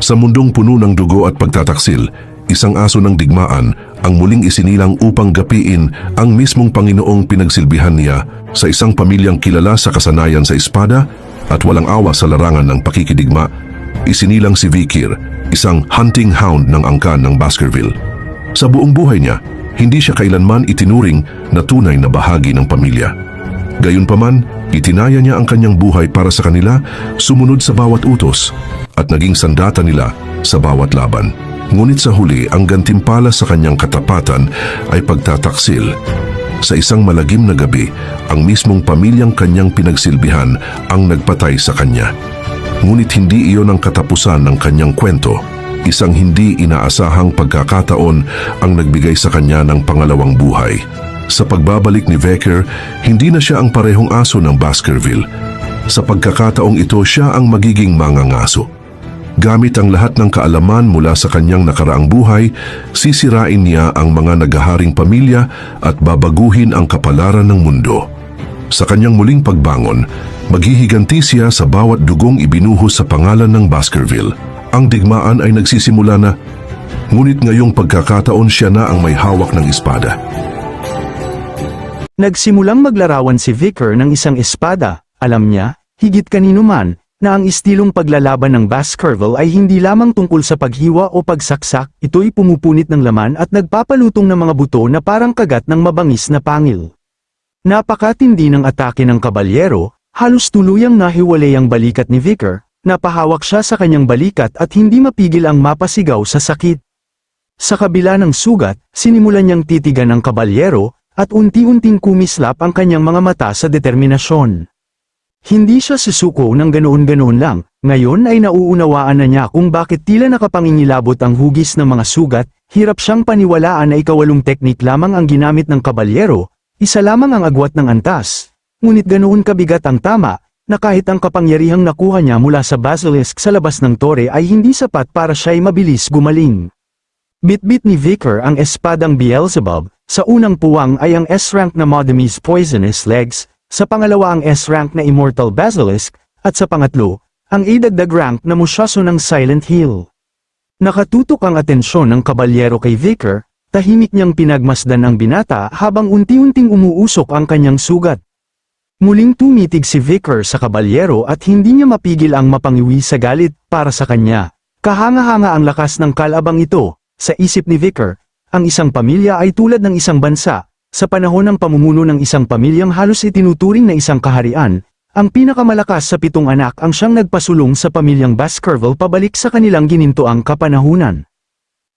Sa mundong puno ng dugo at pagtataksil, isang aso ng digmaan ang muling isinilang upang gapiin ang mismong Panginoong pinagsilbihan niya sa isang pamilyang kilala sa kasanayan sa espada at walang awa sa larangan ng pakikidigma. Isinilang si Vikir, isang hunting hound ng angkan ng Baskerville. Sa buong buhay niya, hindi siya kailanman itinuring na tunay na bahagi ng pamilya. Gayunpaman, itinaya niya ang kanyang buhay para sa kanila, sumunod sa bawat utos, at naging sandata nila sa bawat laban. Ngunit sa huli, ang gantimpala sa kanyang katapatan ay pagtataksil. Sa isang malagim na gabi, ang mismong pamilyang kanyang pinagsilbihan ang nagpatay sa kanya. Ngunit hindi iyon ang katapusan ng kanyang kwento. Isang hindi inaasahang pagkakataon ang nagbigay sa kanya ng pangalawang buhay. Sa pagbabalik ni Vecker, hindi na siya ang parehong aso ng Baskerville. Sa pagkakataong ito, siya ang magiging mangangaso. Gamit ang lahat ng kaalaman mula sa kanyang nakaraang buhay, sisirain niya ang mga naghaharing pamilya at babaguhin ang kapalaran ng mundo. Sa kanyang muling pagbangon, maghihiganti siya sa bawat dugong ibinuhos sa pangalan ng Baskerville. Ang digmaan ay nagsisimula na, ngunit ngayong pagkakataon siya na ang may hawak ng espada. Nagsimulang maglarawan si Vicar ng isang espada, alam niya, higit kanino man, na ang istilong paglalaban ng Baskerville ay hindi lamang tungkol sa paghiwa o pagsaksak, ito'y pumupunit ng laman at nagpapalutong ng mga buto na parang kagat ng mabangis na pangil. Napakatindi ng atake ng kabalyero, halos tuluyang nahiwalay ang balikat ni Vicar, napahawak siya sa kanyang balikat at hindi mapigil ang mapasigaw sa sakit. Sa kabila ng sugat, sinimulan niyang titigan ng kabalyero, at unti-unting kumislap ang kanyang mga mata sa determinasyon. Hindi siya susuko ng ganoon-ganoon lang, ngayon ay nauunawaan na niya kung bakit tila nakapangingilabot ang hugis ng mga sugat, hirap siyang paniwalaan na ikawalong teknik lamang ang ginamit ng kabalyero, isa lamang ang agwat ng antas. Ngunit ganoon kabigat ang tama, na kahit ang kapangyarihang nakuha niya mula sa basilisk sa labas ng tore ay hindi sapat para siya'y mabilis gumaling. Bitbit ni Vicar ang espadang Beelzebub, sa unang puwang ay ang S-rank na Modemies Poisonous Legs, sa pangalawa ang S-rank na Immortal Basilisk, at sa pangatlo, ang idagdag rank na Musyaso ng Silent Hill. Nakatutok ang atensyon ng kabalyero kay Vicar, tahimik niyang pinagmasdan ang binata habang unti-unting umuusok ang kanyang sugat. Muling tumitig si Vicar sa kabalyero at hindi niya mapigil ang mapangiwi sa galit para sa kanya. Kahanga-hanga ang lakas ng kalabang ito, sa isip ni Vicar, ang isang pamilya ay tulad ng isang bansa, sa panahon ng pamumuno ng isang pamilyang halos itinuturing na isang kaharian, ang pinakamalakas sa pitong anak ang siyang nagpasulong sa pamilyang Baskerville pabalik sa kanilang ginintoang kapanahunan.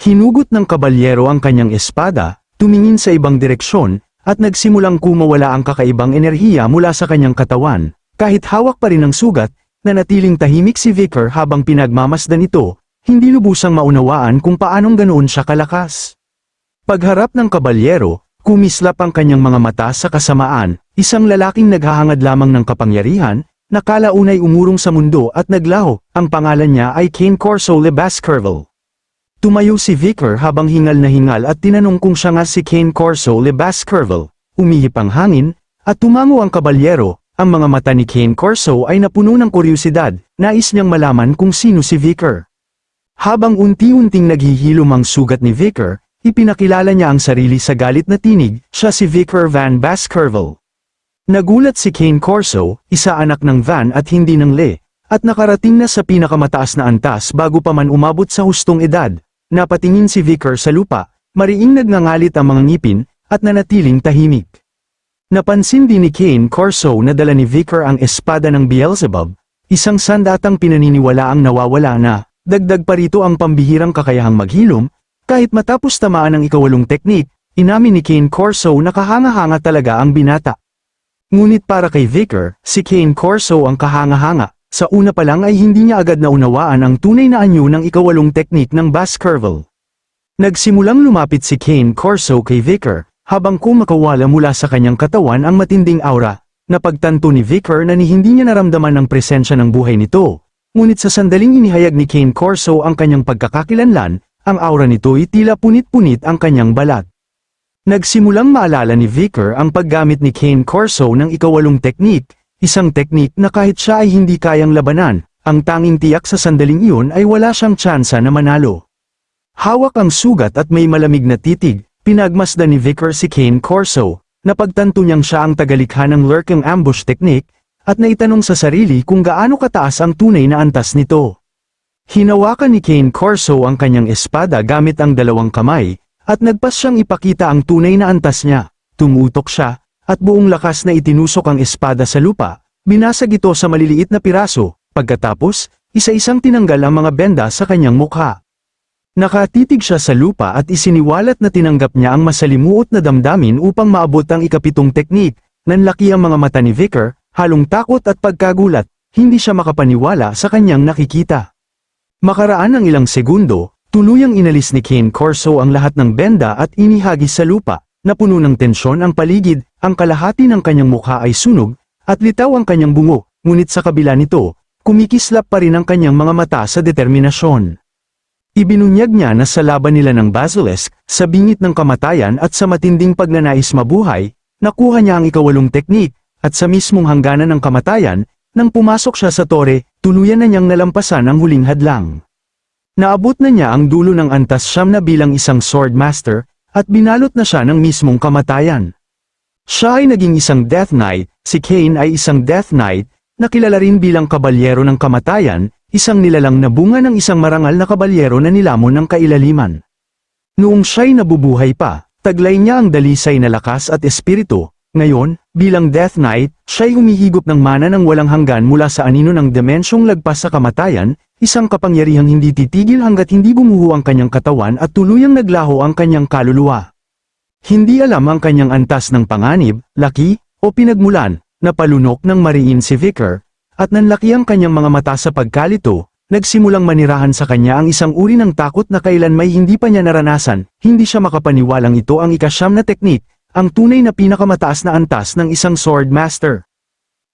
Hinugot ng kabalyero ang kanyang espada, tumingin sa ibang direksyon, at nagsimulang kumawala ang kakaibang enerhiya mula sa kanyang katawan, kahit hawak pa rin ang sugat, nanatiling tahimik si Vicar habang pinagmamasdan ito, hindi lubusang maunawaan kung paanong ganoon siya kalakas. Pagharap ng kabalyero, kumislap ang kanyang mga mata sa kasamaan, isang lalaking naghahangad lamang ng kapangyarihan, nakalaunay umurong sa mundo at naglaho, ang pangalan niya ay Kane Corso Le Baskerville. Tumayo si Vicar habang hingal na hingal at tinanong kung siya nga si Kane Corso Le Baskerville, umihip ang hangin, at tumango ang kabalyero, ang mga mata ni Kane Corso ay napuno ng kuryosidad, nais niyang malaman kung sino si Vicar. Habang unti-unting naghihilom ang sugat ni Vicar, Ipinakilala niya ang sarili sa galit na tinig, siya si Vicar Van Baskerville. Nagulat si Kane Corso, isa anak ng Van at hindi ng Le, at nakarating na sa pinakamataas na antas bago pa man umabot sa hustong edad. Napatingin si Vicar sa lupa, mariing nagngangalit ang mga ngipin, at nanatiling tahimik. Napansin din ni Kane Corso na dala ni Vicar ang espada ng Beelzebub, isang sandatang pinaniniwala ang nawawala na, dagdag pa rito ang pambihirang kakayahang maghilom, kahit matapos tamaan ng ikawalong teknik, inamin ni Kane Corso na kahanga-hanga talaga ang binata. Ngunit para kay Vicar, si Kane Corso ang kahanga-hanga, sa una pa lang ay hindi niya agad naunawaan ang tunay na anyo ng ikawalong teknik ng Baskerville. Nagsimulang lumapit si Kane Corso kay Vicar, habang kumakawala mula sa kanyang katawan ang matinding aura, napagtanto ni Vicar na ni hindi niya naramdaman ang presensya ng buhay nito. Ngunit sa sandaling inihayag ni Kane Corso ang kanyang pagkakakilanlan, ang aura nito'y tila punit-punit ang kanyang balat. Nagsimulang maalala ni Vicar ang paggamit ni Kane Corso ng ikawalong teknik, isang teknik na kahit siya ay hindi kayang labanan, ang tanging tiyak sa sandaling iyon ay wala siyang tsansa na manalo. Hawak ang sugat at may malamig na titig, pinagmasdan ni Vicar si Kane Corso, napagtanto niyang siya ang tagalikha ng lurking ambush technique, at naitanong sa sarili kung gaano kataas ang tunay na antas nito. Hinawakan ni Kane Corso ang kanyang espada gamit ang dalawang kamay, at nagpas siyang ipakita ang tunay na antas niya. Tumutok siya, at buong lakas na itinusok ang espada sa lupa, binasag ito sa maliliit na piraso, pagkatapos, isa-isang tinanggal ang mga benda sa kanyang mukha. Nakatitig siya sa lupa at isiniwalat na tinanggap niya ang masalimuot na damdamin upang maabot ang ikapitong teknik, nanlaki ang mga mata ni Vicar, halong takot at pagkagulat, hindi siya makapaniwala sa kanyang nakikita. Makaraan ng ilang segundo, tuluyang inalis ni Kane Corso ang lahat ng benda at inihagis sa lupa, napuno ng tensyon ang paligid, ang kalahati ng kanyang mukha ay sunog, at litaw ang kanyang bungo, ngunit sa kabila nito, kumikislap pa rin ang kanyang mga mata sa determinasyon. Ibinunyag niya na sa laban nila ng Basilisk, sa bingit ng kamatayan at sa matinding pagnanais mabuhay, nakuha niya ang ikawalong teknik, at sa mismong hangganan ng kamatayan, nang pumasok siya sa tore, tuluyan na niyang nalampasan ang huling hadlang. Naabot na niya ang dulo ng antas siyam na bilang isang sword master, at binalot na siya ng mismong kamatayan. Siya ay naging isang Death Knight, si Kane ay isang Death Knight, na kilala rin bilang kabalyero ng kamatayan, isang nilalang na bunga ng isang marangal na kabalyero na nilamon ng kailaliman. Noong siya'y nabubuhay pa, taglay niya ang dalisay na lakas at espiritu, ngayon, bilang Death Knight, siya'y humihigop ng mana ng walang hanggan mula sa anino ng dimensyong lagpas sa kamatayan, isang kapangyarihang hindi titigil hanggat hindi gumuho ang kanyang katawan at tuluyang naglaho ang kanyang kaluluwa. Hindi alam ang kanyang antas ng panganib, laki, o pinagmulan, na palunok ng mariin si Vicar, at nanlaki ang kanyang mga mata sa pagkalito, nagsimulang manirahan sa kanya ang isang uri ng takot na kailan may hindi pa niya naranasan, hindi siya makapaniwalang ito ang ikasyam na teknik, ang tunay na pinakamataas na antas ng isang sword master.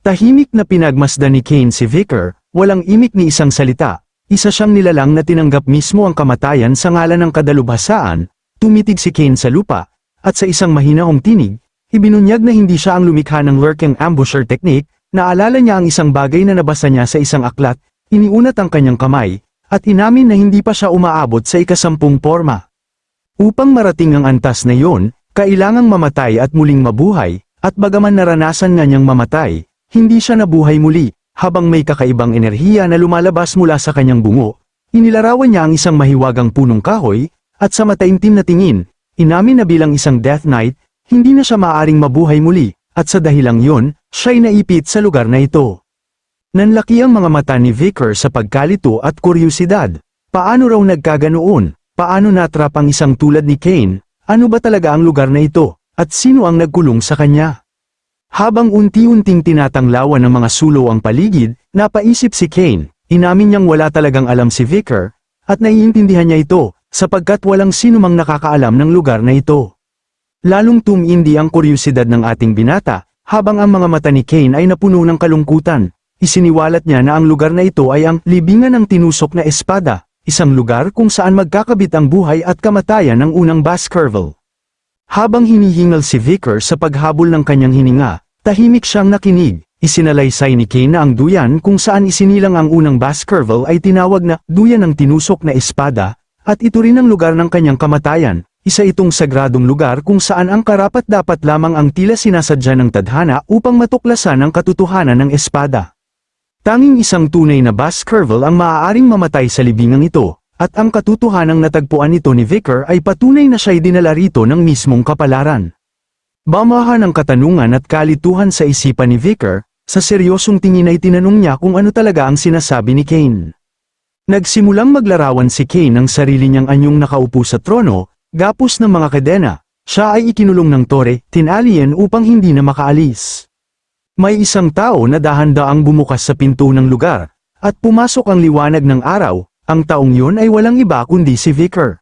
Tahimik na pinagmasdan ni Kane si Vicar, walang imik ni isang salita, isa siyang nilalang na tinanggap mismo ang kamatayan sa ngalan ng kadalubhasaan, tumitig si Kane sa lupa, at sa isang mahinahong tinig, ibinunyag na hindi siya ang lumikha ng lurking ambusher technique, naalala niya ang isang bagay na nabasa niya sa isang aklat, iniunat ang kanyang kamay, at inamin na hindi pa siya umaabot sa ikasampung porma. Upang marating ang antas na iyon, kailangang mamatay at muling mabuhay, at bagaman naranasan nga niyang mamatay, hindi siya nabuhay muli, habang may kakaibang enerhiya na lumalabas mula sa kanyang bungo, inilarawan niya ang isang mahiwagang punong kahoy, at sa mataimtim na tingin, inamin na bilang isang Death Knight, hindi na siya maaring mabuhay muli, at sa dahilang yon, siya'y naipit sa lugar na ito. Nanlaki ang mga mata ni Vicar sa pagkalito at kuryusidad. Paano raw nagkaganoon? Paano natrap ang isang tulad ni Kane? Ano ba talaga ang lugar na ito? At sino ang nagkulong sa kanya? Habang unti-unting tinatanglawan ng mga sulo ang paligid, napaisip si Kane, inamin niyang wala talagang alam si Vicar, at naiintindihan niya ito, sapagkat walang sinumang nakakaalam ng lugar na ito. Lalong tumindi ang kuryusidad ng ating binata, habang ang mga mata ni Kane ay napuno ng kalungkutan. Isiniwalat niya na ang lugar na ito ay ang libingan ng tinusok na espada, isang lugar kung saan magkakabit ang buhay at kamatayan ng unang Baskerville. Habang hinihingal si Vicar sa paghabol ng kanyang hininga, tahimik siyang nakinig. Isinalaysay ni Kane na ang duyan kung saan isinilang ang unang Baskerville ay tinawag na duyan ng tinusok na espada, at ito rin ang lugar ng kanyang kamatayan. Isa itong sagradong lugar kung saan ang karapat dapat lamang ang tila sinasadya ng tadhana upang matuklasan ang katotohanan ng espada. Tanging isang tunay na Baskerville ang maaaring mamatay sa libingang ito, at ang katotohanang natagpuan nito ni Vicar ay patunay na siya'y dinala rito ng mismong kapalaran. Bamahan ng katanungan at kalituhan sa isipan ni Vicar, sa seryosong tingin ay tinanong niya kung ano talaga ang sinasabi ni Kane. Nagsimulang maglarawan si Kane ng sarili niyang anyong nakaupo sa trono, gapos ng mga kadena, siya ay ikinulong ng tore, tinalien upang hindi na makaalis. May isang tao na dahan-daang bumukas sa pinto ng lugar, at pumasok ang liwanag ng araw, ang taong yun ay walang iba kundi si Vicar.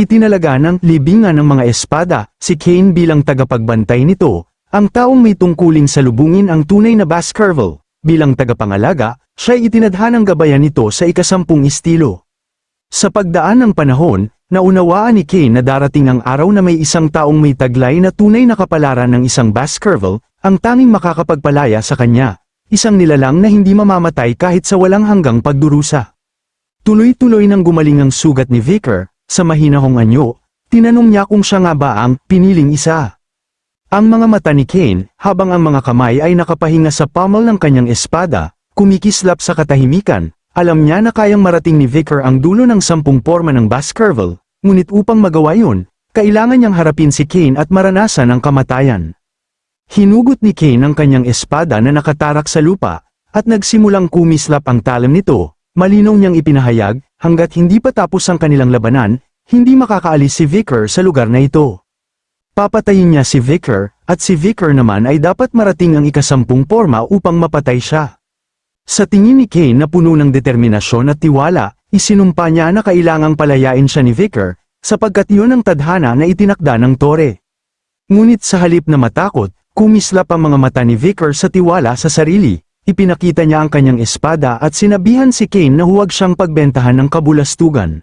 Itinalaga ng libingan ng mga espada, si Kane bilang tagapagbantay nito, ang taong may tungkuling salubungin ang tunay na Baskerville, bilang tagapangalaga, siya'y itinadhanang gabayan nito sa ikasampung estilo. Sa pagdaan ng panahon, naunawaan ni Kane na darating ang araw na may isang taong may taglay na tunay na kapalaran ng isang Baskerville, ang tanging makakapagpalaya sa kanya, isang nilalang na hindi mamamatay kahit sa walang hanggang pagdurusa. Tuloy-tuloy nang gumaling ang sugat ni Vicar, sa mahinahong anyo, tinanong niya kung siya nga ba ang piniling isa. Ang mga mata ni Kane, habang ang mga kamay ay nakapahinga sa pommel ng kanyang espada, kumikislap sa katahimikan, alam niya na kayang marating ni Vicar ang dulo ng sampung porma ng Baskerville, ngunit upang magawa yun, kailangan niyang harapin si Kane at maranasan ang kamatayan. Hinugot ni Kane ang kanyang espada na nakatarak sa lupa, at nagsimulang kumislap ang talim nito, malinaw niyang ipinahayag, hanggat hindi pa tapos ang kanilang labanan, hindi makakaalis si Vicar sa lugar na ito. Papatayin niya si Vicar, at si Vicar naman ay dapat marating ang ikasampung porma upang mapatay siya. Sa tingin ni Kane na puno ng determinasyon at tiwala, isinumpa niya na kailangang palayain siya ni Vicar, sapagkat yun ang tadhana na itinakda ng tore. Ngunit sa halip na matakot, kumislap ang mga mata ni Vicar sa tiwala sa sarili, ipinakita niya ang kanyang espada at sinabihan si Kane na huwag siyang pagbentahan ng kabulastugan.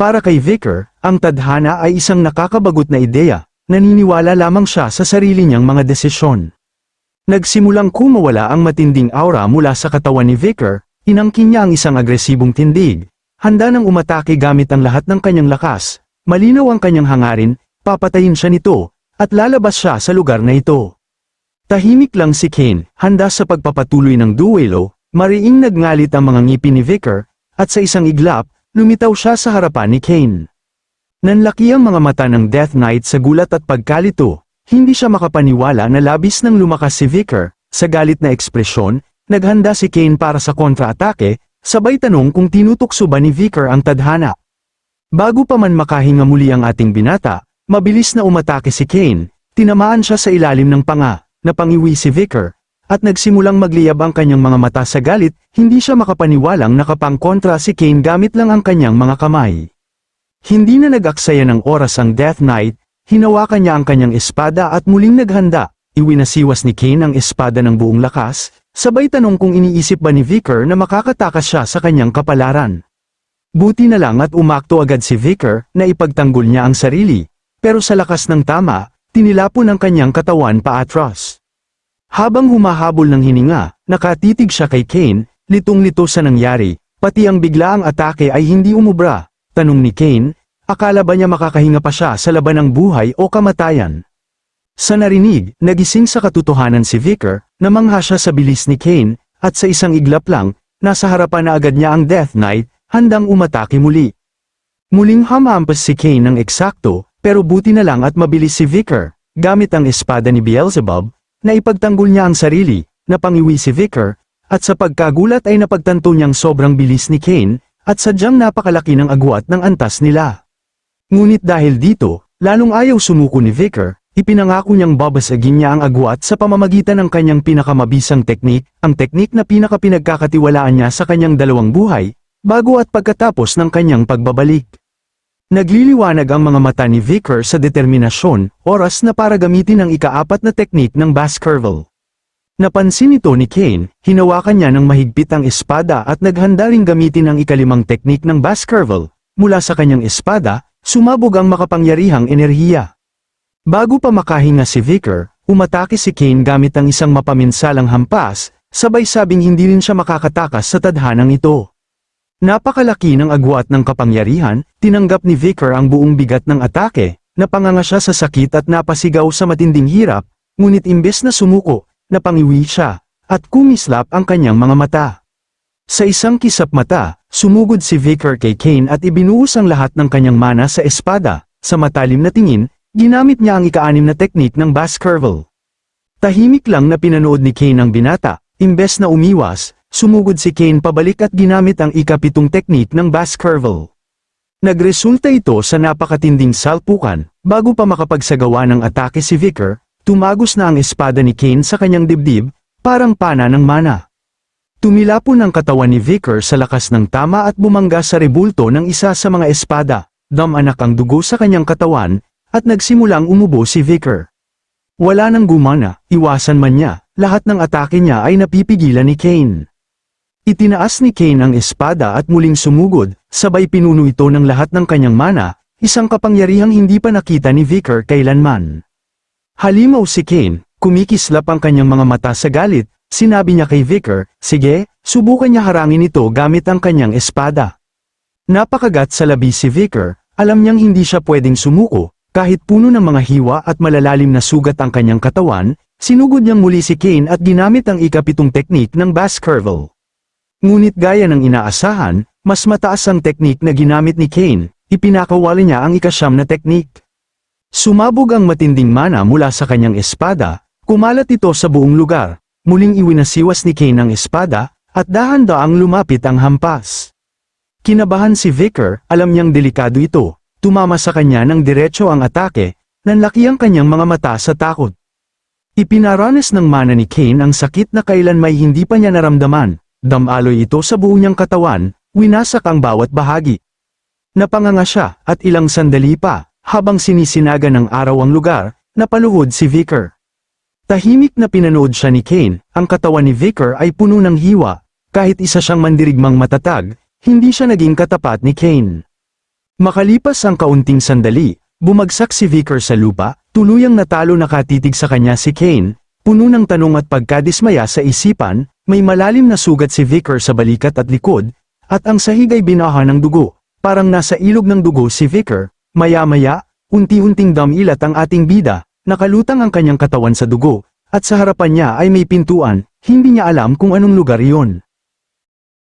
Para kay Vicar, ang tadhana ay isang nakakabagot na ideya, naniniwala lamang siya sa sarili niyang mga desisyon. Nagsimulang kumawala ang matinding aura mula sa katawan ni Vicar, inangkin niya ang isang agresibong tindig, handa nang umatake gamit ang lahat ng kanyang lakas, malinaw ang kanyang hangarin, papatayin siya nito, at lalabas siya sa lugar na ito. Tahimik lang si Kane, handa sa pagpapatuloy ng duelo, mariing nagngalit ang mga ngipin ni Vicar, at sa isang iglap, lumitaw siya sa harapan ni Kane. Nanlaki ang mga mata ng Death Knight sa gulat at pagkalito, hindi siya makapaniwala na labis nang lumakas si Vicar, sa galit na ekspresyon, naghanda si Kane para sa kontra-atake, sabay tanong kung tinutukso ba ni Vicar ang tadhana. Bago pa man makahinga muli ang ating binata, mabilis na umatake si Kane, tinamaan siya sa ilalim ng panga, napangiwi si Vicar, at nagsimulang magliyab ang kanyang mga mata sa galit, hindi siya makapaniwalang nakapangkontra si Kane gamit lang ang kanyang mga kamay. Hindi na nag-aksaya ng oras ang Death Knight, hinawakan niya ang kanyang espada at muling naghanda, iwinasiwas ni Kane ang espada ng buong lakas, sabay tanong kung iniisip ba ni Vicar na makakatakas siya sa kanyang kapalaran. Buti na lang at umakto agad si Vicar na ipagtanggol niya ang sarili, pero sa lakas ng tama, tinilapon ang kanyang katawan paatras. Habang humahabol ng hininga, nakatitig siya kay Kane, litong-lito sa nangyari, pati ang biglaang atake ay hindi umubra, tanong ni Kane, akala ba niya makakahinga pa siya sa laban ng buhay o kamatayan? Sa narinig, nagising sa katotohanan si Vicar, namangha siya sa bilis ni Kane, at sa isang iglap lang, nasa harapan na agad niya ang Death Knight, handang umatake muli. Muling hamampas si Kane ng eksakto, pero buti na lang at mabilis si Vicar, gamit ang espada ni Beelzebub, na ipagtanggol niya ang sarili, napangiwi si Vicar, at sa pagkagulat ay napagtanto niyang sobrang bilis ni Kane, at sadyang napakalaki ng agwat ng antas nila. Ngunit dahil dito, lalong ayaw sumuko ni Vicar, ipinangako niyang babasagin niya ang agwat sa pamamagitan ng kanyang pinakamabisang teknik, ang teknik na pinakapinagkakatiwalaan niya sa kanyang dalawang buhay, bago at pagkatapos ng kanyang pagbabalik. Nagliliwanag ang mga mata ni Vicar sa determinasyon, oras na para gamitin ang ikaapat na teknik ng Baskerville. Napansin ito ni Kane, hinawakan niya ng mahigpit ang espada at naghanda ring gamitin ang ikalimang teknik ng Baskerville, mula sa kanyang espada, sumabog ang makapangyarihang enerhiya. Bago pa makahinga si Vicar, umatake si Kane gamit ang isang mapaminsalang hampas, sabay sabing hindi rin siya makakatakas sa tadhanang ito. Napakalaki ng agwat ng kapangyarihan, tinanggap ni Vicar ang buong bigat ng atake, napanganga siya sa sakit at napasigaw sa matinding hirap, ngunit imbes na sumuko, napangiwi siya, at kumislap ang kanyang mga mata. Sa isang kisap mata, sumugod si Vicar kay Kane at ibinuhos ang lahat ng kanyang mana sa espada, sa matalim na tingin, ginamit niya ang ikaanim na teknik ng Baskerville. Tahimik lang na pinanood ni Kane ang binata, imbes na umiwas, sumugod si Kane pabalik at ginamit ang ikapitong teknik ng Baskerville. Nagresulta ito sa napakatinding salpukan, bago pa makapagsagawa ng atake si Vicar, tumagos na ang espada ni Kane sa kanyang dibdib, parang pana ng mana. Tumilapon ang katawan ni Vicar sa lakas ng tama at bumangga sa rebulto ng isa sa mga espada, damanak ang dugo sa kanyang katawan, at nagsimulang umubo si Vicar. Wala nang gumana, iwasan man niya, lahat ng atake niya ay napipigilan ni Kane. Itinaas ni Kane ang espada at muling sumugod, sabay pinuno ito ng lahat ng kanyang mana, isang kapangyarihang hindi pa nakita ni Vicar kailanman. Halimaw si Kane, kumikislap ang kanyang mga mata sa galit, sinabi niya kay Vicar, sige, subukan niya harangin ito gamit ang kanyang espada. Napakagat sa labi si Vicar, alam niyang hindi siya pwedeng sumuko, kahit puno ng mga hiwa at malalalim na sugat ang kanyang katawan, sinugod niyang muli si Kane at ginamit ang ikapitong teknik ng Baskerville. Ngunit gaya ng inaasahan, mas mataas ang teknik na ginamit ni Kane, ipinakawala niya ang ikasyam na teknik. Sumabog ang matinding mana mula sa kanyang espada, kumalat ito sa buong lugar, muling iwinasiwas ni Kane ang espada, at dahan-daang lumapit ang hampas. Kinabahan si Vicar, alam niyang delikado ito, tumama sa kanya ng diretso ang atake, nanlaki ang kanyang mga mata sa takot. Ipinaranas ng mana ni Kane ang sakit na kailan may hindi pa niya naramdaman, damaloy ito sa buong niyang katawan, winasak ang bawat bahagi. Napanganga siya, at ilang sandali pa, habang sinisinaga ng araw ang lugar, napaluhod si Vicar. Tahimik na pinanood siya ni Kane, ang katawan ni Vicar ay puno ng hiwa, kahit isa siyang mandirigmang matatag, hindi siya naging katapat ni Kane. Makalipas ang kaunting sandali, bumagsak si Vicar sa lupa, tuluyang natalo nakatitig sa kanya si Kane, puno ng tanong at pagkadismaya sa isipan, may malalim na sugat si Vicar sa balikat at likod, at ang sahig ay binaha ng dugo, parang nasa ilog ng dugo si Vicar, maya-maya, unti-unting damilat ang ating bida, nakalutang ang kanyang katawan sa dugo, at sa harapan niya ay may pintuan, hindi niya alam kung anong lugar iyon.